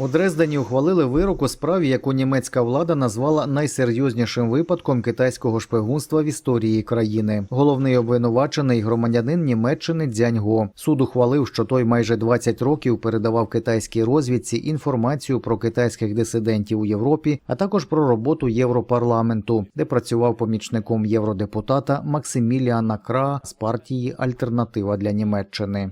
У Дрездені ухвалили вирок у справі, яку німецька влада назвала найсерйознішим випадком китайського шпигунства в історії країни. Головний обвинувачений громадянин Німеччини Дзяньго. Суд ухвалив, що той майже 20 років передавав китайській розвідці інформацію про китайських дисидентів у Європі, а також про роботу Європарламенту, де працював помічником євродепутата Максиміліана Кра з партії Альтернатива для Німеччини.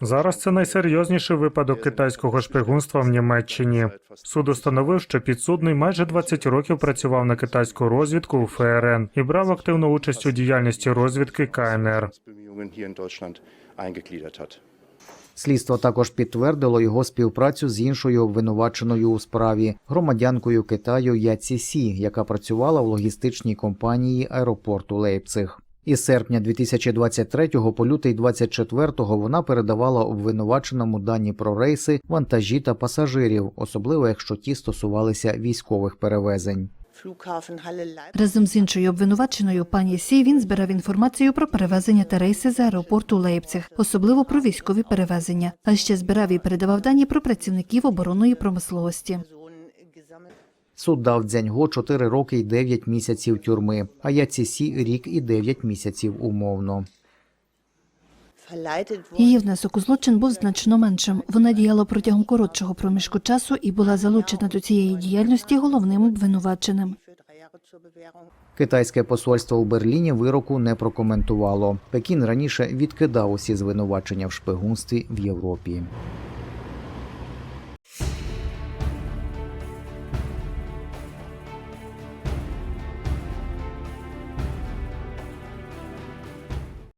Зараз це найсерйозніший випадок китайського шпигунства в Німеччині. Суд установив, що підсудний майже 20 років працював на китайську розвідку у ФРН і брав активну участь у діяльності розвідки КНР. Слідство також підтвердило його співпрацю з іншою обвинуваченою у справі громадянкою Китаю Яці Сі, яка працювала в логістичній компанії аеропорту Лейпциг. Із серпня 2023 по лютий 24 вона передавала обвинуваченому дані про рейси, вантажі та пасажирів, особливо якщо ті стосувалися військових перевезень. Разом з іншою обвинуваченою пані Сі він збирав інформацію про перевезення та рейси з аеропорту Лейпциг, особливо про військові перевезення, а ще збирав і передавав дані про працівників оборонної промисловості. Суд дав Дзяньго 4 роки й 9 місяців тюрми, а Яці Сі рік і 9 місяців умовно. Її внесок у злочин був значно меншим. Вона діяла протягом коротшого проміжку часу і була залучена до цієї діяльності головним обвинуваченим. Китайське посольство у Берліні вироку не прокоментувало. Пекін раніше відкидав усі звинувачення в шпигунстві в Європі.